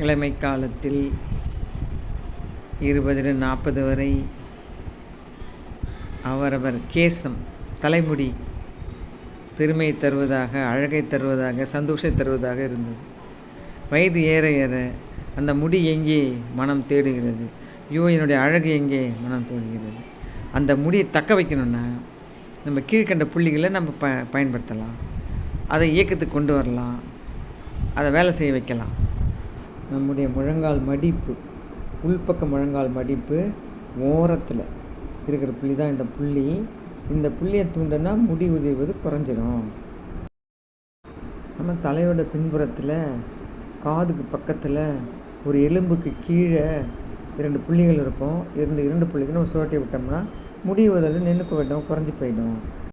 இளமை காலத்தில் இருபது நாற்பது வரை அவரவர் கேசம் தலைமுடி பெருமை தருவதாக அழகை தருவதாக சந்தோஷம் தருவதாக இருந்தது. வயது ஏற ஏற அந்த முடி எங்கே மனம் தேடுகிறது? ஐயோ என்னுடைய அழகு எங்கே மனம் தேடுகிறது அந்த முடியை தக்க வைக்கணும்னா நம்ம கீழ்கண்ட புள்ளிகளை நம்ம ப பயன்படுத்தலாம். அதை இயக்கத்துக்கு கொண்டு வரலாம். அதை வேலை செய்ய வைக்கலாம். நம்முடைய முழங்கால் மடிப்பு உள்பக்க முழங்கால் மடிப்பு ஓரத்தில் இருக்கிற புள்ளி தான் இந்த புள்ளி. இந்த புள்ளியை தூண்டுனா முடி உதிர்வது குறைஞ்சிரும். நம்ம தலையோட பின்புறத்தில் காதுக்கு பக்கத்தில் ஒரு எலும்புக்கு கீழே இரண்டு புள்ளிகள் இருக்கும். இருந்து இரண்டு புள்ளிகள் நம்ம சுழட்டி விட்டோம்னா முடி உதறது நின்றுக்கு விடும் குறைஞ்சி போயிடும்.